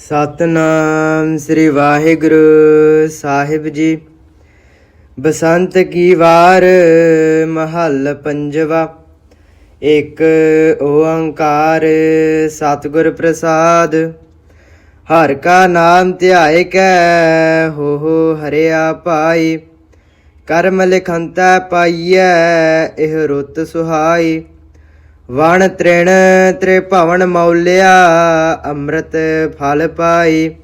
ਸਤਨਾਮ ਸ੍ਰੀ ਵਾਹਿਗੁਰੂ ਸਾਹਿਬ ਜੀ। ਬਸੰਤ ਕੀ ਵਾਰ ਮਹੱਲ ਪੰਜਵਾ। ਇੱਕ ਓੰਕਾਰ ਸਤਿਗੁਰ ਪ੍ਰਸਾਦ। ਹਰ ਕਾ ਨਾਮ ਧਿਆਏ ਕੈ, ਹੋ ਹੋ ਹਰਿਆ ਪਾਈ ਕਰਮ ਲਿਖੰਤਾ ਪਾਈਐ, ਇਹ ਰੁੱਤ ਸੁਹਾਈ। ਵਣ ਤ੍ਰਿਣ ਤ੍ਰਿਭਵਨ ਮੌਲਿਆ, ਅੰਮ੍ਰਿਤ ਫਲ ਪਾਈ।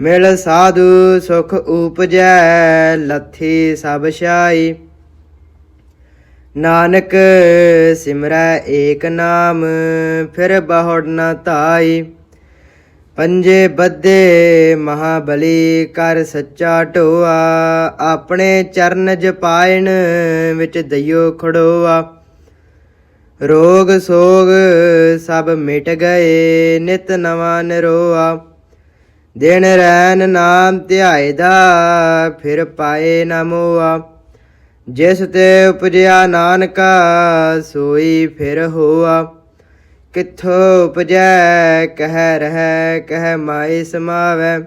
ਮਿਲ ਸਾਧੂ ਸੁਖ ਉਪਜੈ, ਲੱਥੀ ਸਭ ਛਾਈ। ਨਾਨਕ ਸਿਮਰੈ ਏਕ ਨਾਮ, ਫਿਰ ਬਹੁੜ ਨ ਧਾਈ। ਪੰਜੇ ਬੱਦੇ ਮਹਾਬਲੀ ਕਰ ਸੱਚਾ ਢੋਆ, ਆਪਣੇ ਚਰਨ ਜਪਾਇਣ ਵਿੱਚ ਦਈਓ ਖੜੋਆ। ਰੋਗ ਸੋਗ ਸਭ ਮਿਟ ਗਏ ਨਿਤ ਨਵਾਂ ਨਿਰੋਆ। ਦਿਨ ਰੈਨ ਨਾਮ ਧਿਆਏ ਦਾ ਫਿਰ ਪਾਏ ਨਮੋਆ ਜਿਸ ਤੇ ਉਪਜਿਆ ਨਾਨਕਾ, ਸੋਈ ਫਿਰ ਹੋਆ। ਕਿੱਥੋਂ ਉਪਜੈ, ਕਹਿ ਰਹਿ, ਕਹਿ ਮਾਏ ਸਮਾਵੈ।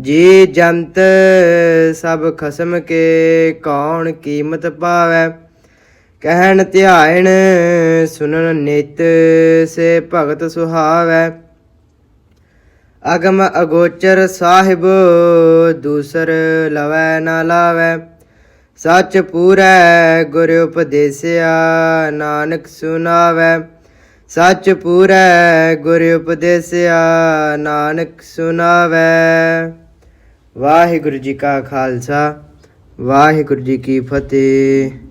ਜੀ ਜੰਤ ਸਭ ਖਸਮ ਕੇ, ਕੌਣ ਕੀਮਤ ਪਾਵੈ। ਕਹਿਣ ਧਿਆਇਣ, ਸੁਨਨ ਨਿਤ ਸੇ ਭਗਤ ਸੁਹਾਵੈ। ਅਗਮ ਅਗੋਚਰ ਸਾਹਿਬ, ਦੂਸਰ ਲਵੈ ਨਾ ਲਾਵੈ। ਸੱਚ ਪੂਰੈ, ਗੁਰ ਉਪਦੇਸਿਆ ਨਾਨਕ ਸੁਨਾਵੈ। ਸੱਚ ਪੂਰੈ, ਗੁਰ ਉਪਦੇਸਿਆ ਨਾਨਕ ਸੁਨਾਵੈ। ਵਾਹਿਗੁਰੂ ਜੀ ਕਾ ਖਾਲਸਾ, ਵਾਹਿਗੁਰੂ ਜੀ ਕੀ ਫਤਿਹ।